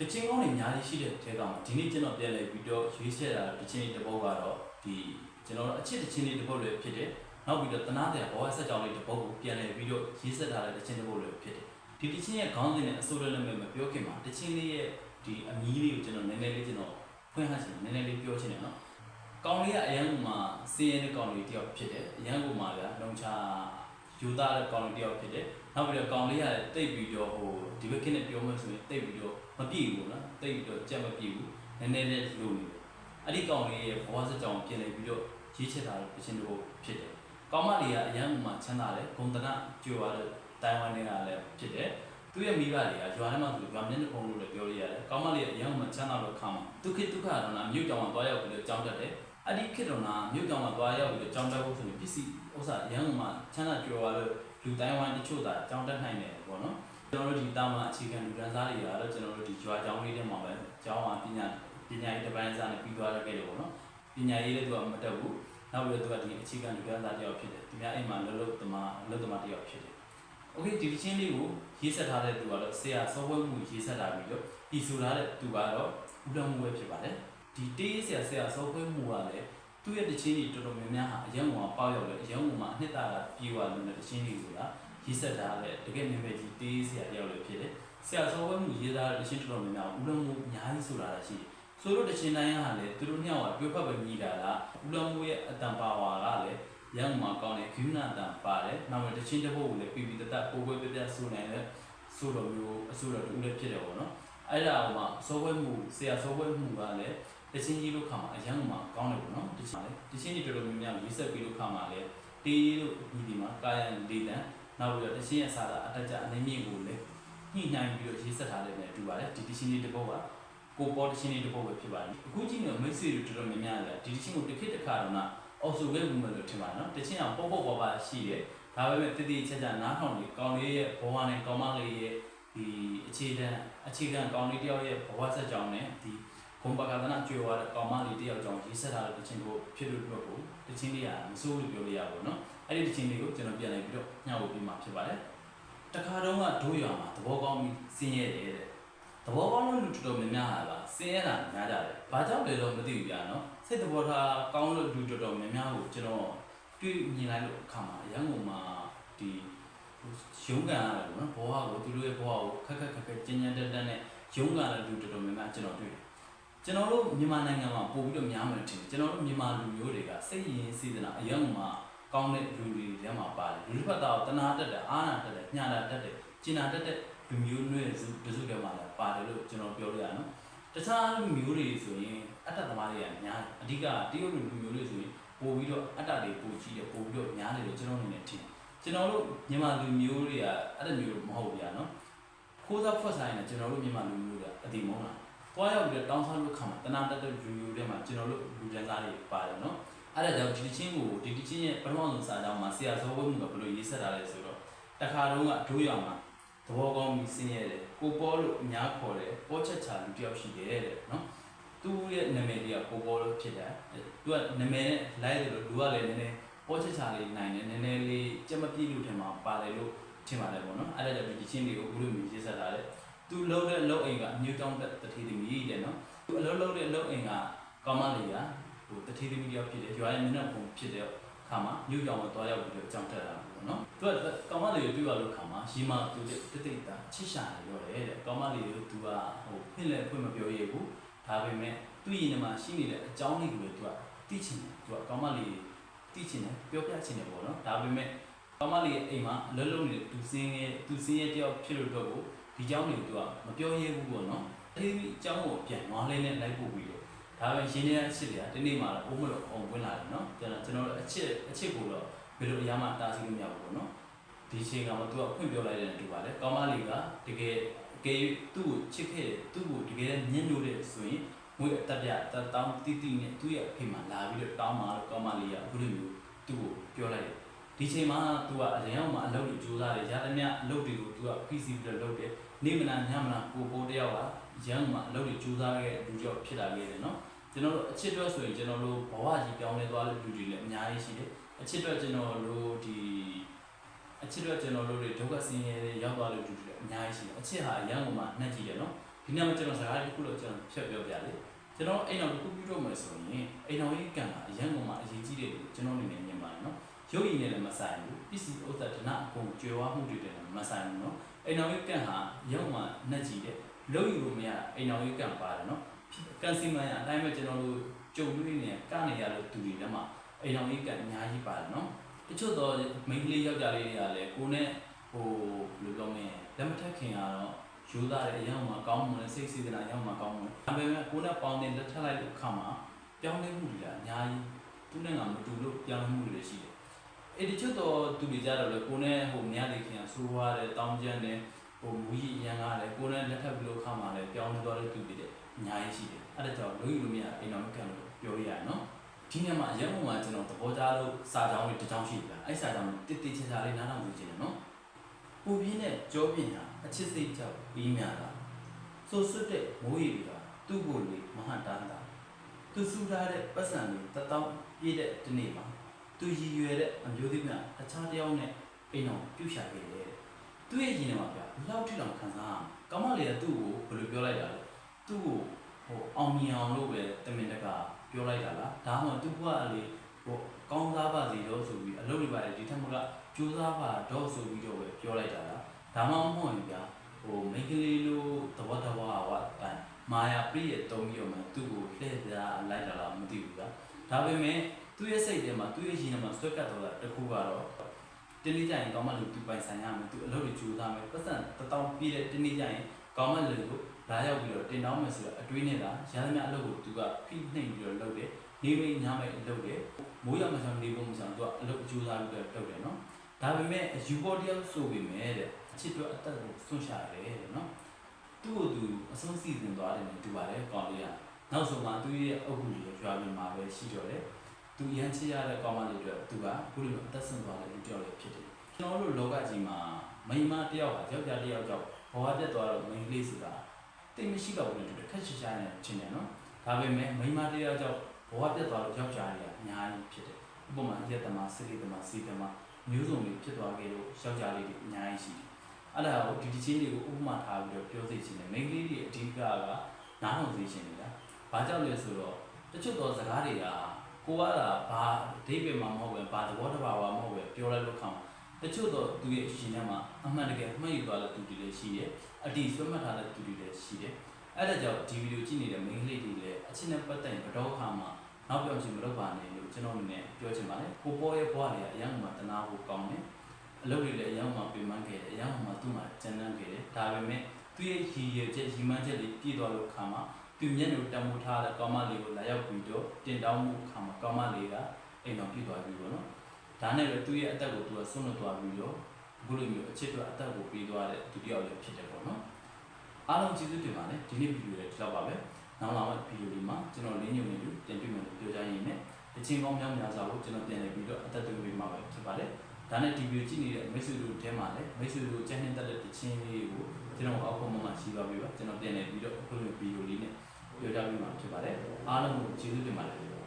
တချင်းကောင်းတွေအများကြီးရှိတဲ့ထဲကောင်ဒီနေ့ကျွန်တော်ပြန်လည်ပြီးတော့ရွေးချယ်တာတချင်းလေးတစ်ပုဒ်ကတော့ဒီကျွန်တော်တို့အချစ်တချင်းလေးတစ်ပုဒ်လည်းဖြစ်တယ်နောက်ပြီးတော့တနာတဲ့ဘောဆက်ကြောင်လေးတစ်ပုဒ်ကိုပြန်လည်ပြီးတော့ရေးဆက်ထားတဲ့တချင်းတစ်ပုဒ်လည်းဖြစ်တယ်ဒီတချင်းရဲ့ခေါင်းစဉ်နဲ့အစိုးရလည်းမပြောခင်မှာတချင်းလေးရဲ့ဒီအမီးလေးကိုကျွန်တော်နည်းနည်းလေးကျွန်တော်ဖွင့်ဟချင်တယ်နည်းနည်းလေးပြောချင်တယ်နော်ကောင်းလေးကအရန်ကမှစီးရဲတဲ့ကောင်းလေးတစ်ယောက်ဖြစ်တယ်အရန်ကမှကလုံချယူသားတဲ့ကောင်းလေးတစ်ယောက်ဖြစ်တယ်နောက်ပြီးတော့ကောင်းလေးကလည်းတိတ်ပြီးတော့ဟိုဒီဘက်ခင်းနဲ့ပြောမှဆိုရင်တိတ်ပြီးတော့ မပြည့်ဘူးနော်တိတ်ပြီးတော့ကြက်မပြည့်ဘူးနည်းနည်းလေးလိုနေတယ်အဲ့ဒီကောင်းလေးရဲ့ဘဝစကြောင်ပြင်နေပြီးတော့ရေးချက်တာလို့ပြချင်းတို့ဖြစ်တယ်ကောင်းမလေးကအရန်မှချမ်းသာတယ်ဂုံတနာကြွယ်ရတဲ့တိုင်ဝမ်တွေကလည်းဖြစ်တယ်သူ့ရဲ့မိဘတွေကရွာထဲမှာဆိုရွာမျက်နှာပုံလို့လည်းပြောလို့ရတယ်ကောင်းမလေးကအရန်မှချမ်းသာလို့ခါမှာဒုက္ခဒုက္ခတော့နာမြို့ကြောင်မှာတွားရောက်ပြီးတော့ကြောင်းတက်တယ်အဲ့ဒီခေတ်တော်နာမြို့ကြောင်မှာတွားရောက်ပြီးတော့ကြောင်းတက်ဖို့ဆိုရင်ပစ္စည်းဥစ္စာအရန်မှချမ်းသာကြွယ်ရတဲ့လူတိုင်ဝမ်တချို့သာကြောင်းတက်နိုင်တယ်ပေါ့နော် ကျွန်တော်တို့ဒီတာမအခြေခံလူဒန်းစားတွေကတော့ကျွန်တော်တို့ဒီရွာကျောင်းလေးထဲမှာပဲကျောင်းမှာပညာပညာရေးတစ်ပိုင်းစားနဲ့ပြီးသွားရခဲ့တယ်ပေါ့နော်ပညာရေးလည်းသူကမတက်ဘူးနောက်ပြီးတော့သူကဒီအခြေခံလူဒန်းစားတစ်ယောက်ဖြစ်တယ်သူများအိမ်မှာလှုပ်လှုပ်သမားလှုပ်သမားတစ်ယောက်ဖြစ်တယ်โอเคဒီချင်းလေးကိုရေးဆက်ထားတဲ့သူကတော့ဆရာစောဝဲမှုရေးဆက်ထားပြီးတော့ဒီဆိုထားတဲ့သူကတော့ဦးတော်မှုပဲဖြစ်ပါတယ်ဒီတေးဆရာဆရာစောဝဲမှုကလည်းသူ့ရဲ့တချင်းတွေတော်တော်များများဟာအယံကောင်ပေါက်ရောက်တယ်အယံကောင်မှာအနှစ်သာရပြေဝလို့တဲ့တချင်းတွေကိုလား ရေးဆက်တာလည်းတကယ်နာမည်ကြီးတေးဆရာတယောက်လည်းဖြစ်တယ်။ဆရာစောဝဲမှုရေးသားတဲ့တခြင်းတော်တော်များများဦးလုံးမှုအများကြီးဆိုတာရှိတယ်။ဆိုတော့တခြင်းတိုင်းကလည်းသူတို့ညောင်ကပြောဖက်ပဲမြည်တာလားဦးလုံးမှုရဲ့အတန်ပါဝါကလည်းရန်မှာကောင်းတဲ့ဂိူနာတန်ပါတယ်။နောက်ပြီးတခြင်းတစ်ပုဒ်ကိုလည်းပြီးပြီးတတ်ပိုးပွဲပြပြဆိုနိုင်တဲ့ဆိုတော်မျိုးအဆိုတော်တူလည်းဖြစ်တယ်ပေါ့နော်။အဲ့ဒါဟိုမှာစောဝဲမှုဆရာစောဝဲမှုကလည်းတခြင်းကြီးလို့ခါမှာအရန်မှာကောင်းတယ်ပေါ့နော်။တခြင်းလေတခြင်းကြီးတော်တော်များများရေးဆက်ပြီးလို့ခါမှာလည်းတေးလို့ဒီဒီမှာကာယံဒေတန် နောက်ပြီးတော့တချင်းရဲ့စာသားအတက်ကြအနေမြင့်ကိုလည်းညှိနှိုင်းပြီးတော့ရေးဆက်ထားတယ်နဲ့တူပါတယ်ဒီတချင်းလေးတစ်ပုဒ်ကကိုပေါ်တချင်းလေးတစ်ပုဒ်ပဲဖြစ်ပါတယ်အခုကြည့်နေမိတ်ဆွေတွေတော်တော်များများလည်းဒီတချင်းကိုတစ်ခေတ်တစ်ခါတော့နာအော်ဆိုခဲ့ဘူးမလို့ထင်ပါနော်တချင်းအောင်ပေါ့ပေါ့ပါပါရှိတယ်ဒါပေမဲ့တတိချက်ချက်နားထောင်လေးကောင်းလေးရဲ့ဘဝနဲ့ကောင်းမလေးရဲ့ဒီအခြေခံအခြေခံကောင်းလေးတယောက်ရဲ့ဘဝဆက်ကြောင်းနဲ့ဒီဘုံပကသနာကျွေဝါတဲ့ကောင်းမလေးတယောက်ကြောင့်ရေးဆက်ထားတဲ့တချင်းကိုဖြစ်လို့တော့ကိုတချင်းလေးကမစိုးလို့ပြောလို့ရပါဘူးနော် အဲ့ဒီတခြင်းလေးကိုကျွန်တော်ပြန်လိုက်ပြီးတော့ညှောက်ပြီးမှဖြစ်ပါတယ်တခါတုန်းကဒိုးရွာမှာသဘောကောင်းပြီးဆင်းရဲတယ်တဲ့သဘောကောင်းလို့လူတော်တော်များများဟာလားဆင်းရဲတာများကြတယ်ဘာကြောင့်လဲတော့မသိဘူးဗျာနော်စိတ်သဘောထားကောင်းလို့လူတော်တော်များများကိုကျွန်တော်တွေ့မြင်လိုက်လို့အခါမှာရန်ကုန်မှာဒီရုံးကန်ရတယ်ပေါ့နော်ဘောဟကိုသူတို့ရဲ့ဘောဟကိုခက်ခက်ခက်ခက်ကျဉ်းကျဉ်းတက်တက်နဲ့ရုံးကန်တဲ့လူတော်တော်များများကျွန်တော်တွေ့တယ်ကျွန်တော်တို့မြန်မာနိုင်ငံမှာပို့ပြီးတော့များမယ်ထင်တယ်ကျွန်တော်တို့မြန်မာလူမျိုးတွေကစိတ်ရင်းစေတနာအရန်မှာ ကောင်းတဲ့လူတွေထဲမှာပါတယ်လူတစ်ဖက်သားကိုတနာတက်တယ်အာနာတက်တယ်ညနာတက်တယ်ကျင်နာတက်တဲ့လူမျိုးနွယ်စုတစုထဲမှာလည်းပါတယ်လို့ကျွန်တော်ပြောလို့ရနော်တခြားလူမျိုးတွေဆိုရင်အတ္တသမားတွေကများတယ်အဓိကတရုတ်လူမျိုးတွေဆိုရင်ပို့ပြီးတော့အတ္တတွေပို့ကြည့်တယ်ပို့ပြီးတော့များတယ်လို့ကျွန်တော်အနေနဲ့ထင်ကျွန်တော်တို့မြန်မာလူမျိုးတွေကအဲ့လိုမျိုးမဟုတ်ဘူးဗျာနော်ခိုးသားဖွက်ဆိုင်နဲ့ကျွန်တော်တို့မြန်မာလူမျိုးတွေကအတိမုန်းတာတွားရောက်ပြီးတော့တောင်းစားလို့ခါမှာတနာတက်တဲ့လူမျိုးတွေမှာကျွန်တော်တို့လူတန်းစားတွေပါတယ်နော် အဲ့ဒါကြောင့်ဒီတချင်းကိုဒီတချင်းရဲ့ပထမဆုံးစာကြောင်းမှာဆရာစောဝဲမှုကဘယ်လိုရေးဆက်ထားလဲဆိုတော့တခါတုန်းကဒိုးရောင်မှာသဘောကောင်းပြီးဆင်းရဲတယ်ကိုပေါ်လို့အများခေါ်တယ်ပေါ်ချက်ချာလူတယောက်ရှိတယ်တဲ့နော်သူ့ရဲ့နာမည်တွေကကိုပေါ်လို့ဖြစ်တယ်သူကနာမည်နဲ့လိုက်တယ်လို့လူကလည်းနည်းနည်းပေါ်ချက်ချာလေးနိုင်တယ်နည်းနည်းလေးကြက်မပြည့်လို့ထင်မှာပါတယ်လို့ထင်ပါတယ်ပေါ့နော်အဲ့ဒါကြောင့်ဒီတချင်းတွေကိုအခုလိုမျိုးရေးဆက်ထားတယ်သူလုံးတဲ့လုံးအိမ်ကအမျိုးတောင်းတဲ့တတိသမီးတဲ့နော်သူအလုံးလုံးတဲ့လုံးအိမ်ကကောင်းမလေးက ဟိုတထေးသမီးတယောက်ဖြစ်တယ်ရွာရဲ့မျက်နှာပုံဖြစ်တဲ့ခါမှာမြို့ကြောင်မှာတွားရောက်ပြီးတော့အကြောင်းတက်လာတာပေါ့နော်သူကကောင်မလေးကိုတွေ့ရလို့ခါမှာရီမာသူတတိတ်တာချစ်ရှာနေရောတယ်တဲ့ကောင်မလေးကိုသူကဟိုဖွင့်လဲဖွင့်မပြောရဘူးဒါပေမဲ့သူ့ရင်ထဲမှာရှိနေတဲ့အကြောင်းလေးကိုလည်းသူကသိချင်တယ်သူကကောင်မလေးသိချင်တယ်ပြောပြချင်တယ်ပေါ့နော်ဒါပေမဲ့ကောင်မလေးရဲ့အိမ်မှာအလုံးလုံးနေတဲ့သူစင်းရဲ့သူစင်းရဲ့တယောက်ဖြစ်လို့တော့ကိုဒီเจ้าလေးကိုသူကမပြောရဘူးပေါ့နော်အဲဒီအကြောင်းကိုပြန်နွားလေးနဲ့လိုက်ပို့ပြီးတော့ ာ့ ဒါပဲရင်းနေတဲ့အချစ်တွေကဒီနေ့မှတော့အိုးမလို့အောင်ဝင်လာတယ်နော်ကျွန်တော်ကျွန်တော်တို့အချစ်အချစ်ကိုတော့ဘယ်လိုအရာမှတားဆီးလို့မရဘူးပေါ့နော်ဒီချိန်ကမှသူကဖွင့်ပြောလိုက်တဲ့တူပါလေကောင်းမလေးကတကယ်အကယ်၍သူ့ကိုချစ်ခဲ့တယ်သူ့ကိုတကယ်ညှဉ်းညို့တယ်ဆိုရင်ငွေအတက်ပြတတောင်းတိတိနဲ့သူ့ရဲ့အဖေမှလာပြီးတော့တောင်းมาကောင်းမလေးကအခုလိုမျိုးသူ့ကိုပြောလိုက်တယ်ဒီချိန်မှာသူကအရင်ကမှအလုပ်တွေကြိုးစားတယ်ရတဲ့မြအလုပ်တွေကိုသူက PC ပြီးတော့လုပ်တယ်နေမနာညမနာကိုပိုးတယောက်ကရန်မှာအလုပ်တွေကြိုးစားခဲ့တဲ့လူကြောင့်ဖြစ်လာခဲ့တယ်နော် ကျွန်တော်တို့အချစ်အတွက်ဆိုရင်ကျွန်တော်တို့ဘဝကြီးပြောင်းလဲသွားတဲ့လူတွေလည်းအများကြီးရှိတယ်အချစ်အတွက်ကျွန်တော်တို့ဒီအချစ်အတွက်ကျွန်တော်တို့တွေဒုက္ခဆင်းရဲတွေရောက်သွားတဲ့လူတွေလည်းအများကြီးရှိတယ်အချစ်ဟာအရန်ကမှနှက်ကြည့်တယ်နော်ဒီဒီနေ့မှာကျွန်တော်စကားတစ်ခုလို့ကျွန်တော်ဖြတ်ပြောပြလေကျွန်တော်အိမ်တော်တစ်ခုပြုလုပ်မယ်ဆိုရင်အိမ်တော်ရေးကံကအရန်ကုန်မှာအရေးကြီးတယ်လို့ကျွန်တော်အနေနဲ့မြင်ပါတယ်နော်ရုပ်ရည်နဲ့လည်းမဆိုင်ဘူးပစ္စည်းဥစ္စာဒနာအကုန်ကျွယ်ဝမှုတွေနဲ့လည်းမဆိုင်ဘူးနော်အိမ်တော်ရေးကံဟာရုပ်မှာနှက်ကြည့်တယ်လို့ယူလို့မရအိမ်တော်ရေးကံပါတယ်နော် ကန်စီမန်ရအတိုင်းပဲကျွန်တော်တို့ကြုံတွေ့နေကနေရလို့သူတွေလည်းမှာအိမ်တော်ရေးကံအများကြီးပါတယ်နော်တချို့တော့မိန်းကလေးယောက်ျားလေးတွေကလည်းကိုနဲ့ဟိုဘယ်လိုပြောမလဲလက်မထက်ခင်ကတော့ယူသားတဲ့အရာမှာကောင်းမွန်တဲ့စိတ်စေတနာအရာမှာကောင်းမွန်ဒါပေမဲ့ကိုယ်နဲ့ပေါင်းတဲ့လက်ထပ်လိုက်လို့ခါမှာပြောင်းလဲမှုတွေကအများကြီးသူနဲ့ငါမတူလို့ပြောင်းလဲမှုတွေရှိတယ်အဲ့ဒီချက်တော့သူတွေကြတော့လေကိုယ်နဲ့ဟိုမြတ်လေးခင်ဆိုးွားတယ်တောင်းကျမ်းတယ်ဟိုမူကြီးအရန်ကားတယ်ကိုယ်နဲ့လက်ထပ်ပြီးလို့ခါမှာလည်းပြောင်းလဲသွားတဲ့သူတွေတဲ့ အများကြီးရှိတယ်အဲ့ဒါကြောင့်လူယူလို့မရအိမ်တော်ကံလို့ပြောရရနော်ဒီနေ့မှာအရင်ကမှကျွန်တော်သဘောထားလို့စာကြောင်းတွေတစ်ကြောင်းရှိပြီအဲ့စာကြောင်းတစ်တိချာချာလေးနားထောင်ကြည့်နေနော်ပူပြင်းတဲ့ကြောပြင်းဟာအချစ်စိတ်ကြောင့်ပြီးများတာဆိုဆွတ်တဲ့မိုးရီကသူ့ကိုယ်လေးမဟာတန်းတာသူစူထားတဲ့ပတ်စံလေးတတောင်းပြည့်တဲ့ဒီနေ့မှာသူရည်ရွယ်တဲ့အမျိုးသမီးများအခြားတစ်ယောက်နဲ့အိမ်အောင်ပြုတ်ရှာခဲ့တယ်သူ့ရဲ့ရင်ထဲမှာဗျာဘလောက်ထိတောင်ခံစားရကောင်းမလေးကသူ့ကိုဘယ်လိုပြောလိုက်တာလဲ သူ့ကိုဟိုအောင်မြင်အောင်လို့ပဲတမင်တကပြောလိုက်တာလားဒါမှမဟုတ်သူကလေဟိုကောင်းစားပါစီတော့ဆိုပြီးအလုပ်တွေပါတယ်ဒီထက်မကကြိုးစားပါတော့ဆိုပြီးတော့ပဲပြောလိုက်တာလားဒါမှမဟုတ်ရင်ဗျာဟိုမိန်းကလေးလိုသဘောတဘာဝအတိုင်းမာယာပြည့်ရဲ့တုံးပြီးတော့မှသူ့ကိုလှည့်ပြလိုက်တာလားမသိဘူးဗျာဒါပေမဲ့သူ့ရဲ့စိတ်ထဲမှာသူ့ရဲ့ရှင်ထဲမှာဆွဲကတ်တော့တာတစ်ခုကတော့တင်းလေးကြရင်ကောင်းမလို့သူပိုင်ဆိုင်ရမယ်သူအလုပ်တွေကြိုးစားမယ်ပတ်စံတတောင်းပြည့်တဲ့တင်းလေးကြရင် ကောင်းမလို့ကိုလာရောက်ပြီးတော့တင်တောင်းမယ်ဆိုတော့အတွေးနဲ့လားရသမျှအလုပ်ကိုသူကဖိနှိပ်ပြီးတော့လုပ်တယ်နေမိညမိတ်လုပ်တယ်မိုးရမဆောင်နေဖို့မဆောင်သူကအလုပ်ကြိုးစားပြီးတော့လုပ်တယ်နော်ဒါပေမဲ့ယူပေါ်တယောက်ဆိုပေမဲ့တဲ့အချစ်တော့အသက်ကိုဆွန့်ရှာတယ်တဲ့နော်သူ့ကိုသူအဆုံးစီစဉ်သွားတယ်နဲ့တူပါတယ်ကောင်းလေးကနောက်ဆုံးမှသူ့ရဲ့အုပ်ကူကြီးရွာပြင်မှာပဲရှိတော့တယ်သူရမ်းချစ်ရတဲ့ကောင်းမလေးတွေသူကခုလိုအသက်ဆုံးသွားတဲ့လူတစ်ယောက်လေးဖြစ်တယ်ကျွန်တော်တို့လောကကြီးမှာမိန်းမတစ်ယောက်ဟာယောက်ျားတစ်ယောက်ကြောင့် ဘဝပြတ်သွားတော့မိန်းကလေးဆိုတာတိတ်မရှိတော့ဘူးလေခက်ချစ်ရှာနေချင်းတယ်နော်ဒါပေမဲ့မိန်းမတစ်ယောက်ကြောင့်ဘဝပြတ်သွားတော့ယောက်ျားတွေကအများကြီးဖြစ်တယ်ဥပမာရက်တမစိရိတမစီတမမျိုးစုံတွေဖြစ်သွားခဲ့လို့ယောက်ျားလေးတွေအများကြီးရှိတယ်။အဲ့ဒါကိုဒီဒီချင်းတွေကိုဥပမာထားပြီးတော့ပြောသိချင်တယ်။မိန်းကလေးတွေအဓိကကနားထောင်သိချင်နေတာ။ဘာကြောင့်လဲဆိုတော့တချို့သောစကားတွေကကိုကလာဘာအဓိပ္ပာယ်မှမဟုတ်ပဲဘာသဘောတဘာဝမဟုတ်ပဲပြောလိုက်လို့ခေါင်း တချို့သောသူရဲ့အရှင်ထဲမှာအမှန်တကယ်မှတ်ယူသွားတဲ့သူတွေလည်းရှိတယ်။အတီးဆွဲမှတ်ထားတဲ့သူတွေလည်းရှိတယ်။အဲ့ဒါကြောင့်ဒီဗီဒီယိုကြည့်နေတဲ့မိန်းကလေးတွေလည်းအချင်းနဲ့ပတ်သက်ရင်ဘယ်တော့မှနောက်ပြောင်ချင်မလုပ်ပါနဲ့လို့ကျွန်တော်အနေနဲ့ပြောချင်ပါတယ်။ကိုပေါ်ရဲ့ဘဝတွေကအရင်ကမှတနာဖို့ကောင်းတယ်။အလုပ်တွေလည်းအရင်ကမှပြင်ပန်းခဲ့တယ်။အရင်ကမှသူ့မှာကျန်တန်းခဲ့တယ်။ဒါပေမဲ့သူ့ရဲ့ရည်ရည်ချက်ရည်မှန်းချက်တွေပြည့်သွားလို့ခါမှာသူမျက်နှာတံမိုးထားတဲ့ကောင်းမလေးကိုလာရောက်ပြီးတော့တင်တောင်းမှုခါမှာကောင်းမလေးကအိမ်တော်ပြည့်သွားပြီပေါ့နော်။ ဒါနဲ့လည်းသူ့ရဲ့အသက်ကိုသူကဆွန့်လွတ်သွားပြီးတော့အခုလိုမျိုးအချစ်တော်အသက်ကိုပြီးသွားတဲ့ဒုတိယလည်းဖြစ်တယ်ပေါ့နော်။အားလုံးကျေးဇူးတင်ပါတယ်ဒီနေ့ဗီဒီယိုလေးဒီလောက်ပါပဲ။နောက်လာမယ့်ဗီဒီယိုလေးမှာကျွန်တော်လင်းညုံနေတူတင်ပြမယ်လို့ပြောကြရင်းနဲ့တချင်းကောင်းများများစွာကိုကျွန်တော်ပြန်လည်ပြီးတော့အသက်သွင်းပေးမှာပဲဖြစ်ပါတယ်။ဒါနဲ့ဒီဗီဒီယိုကြည့်နေတဲ့မိတ်ဆွေတို့ထဲမှာလည်းမိတ်ဆွေတို့ကျန်နေတဲ့တချင်းလေးကိုကျွန်တော်အောက်ပေါ်မှာရှိပါပြီပါကျွန်တော်ပြန်လည်ပြီးတော့အခုလိုဗီဒီယိုလေးနဲ့ပြောကြပေးမှာဖြစ်ပါတယ်။အားလုံးကိုကျေးဇူးတင်ပါတယ်။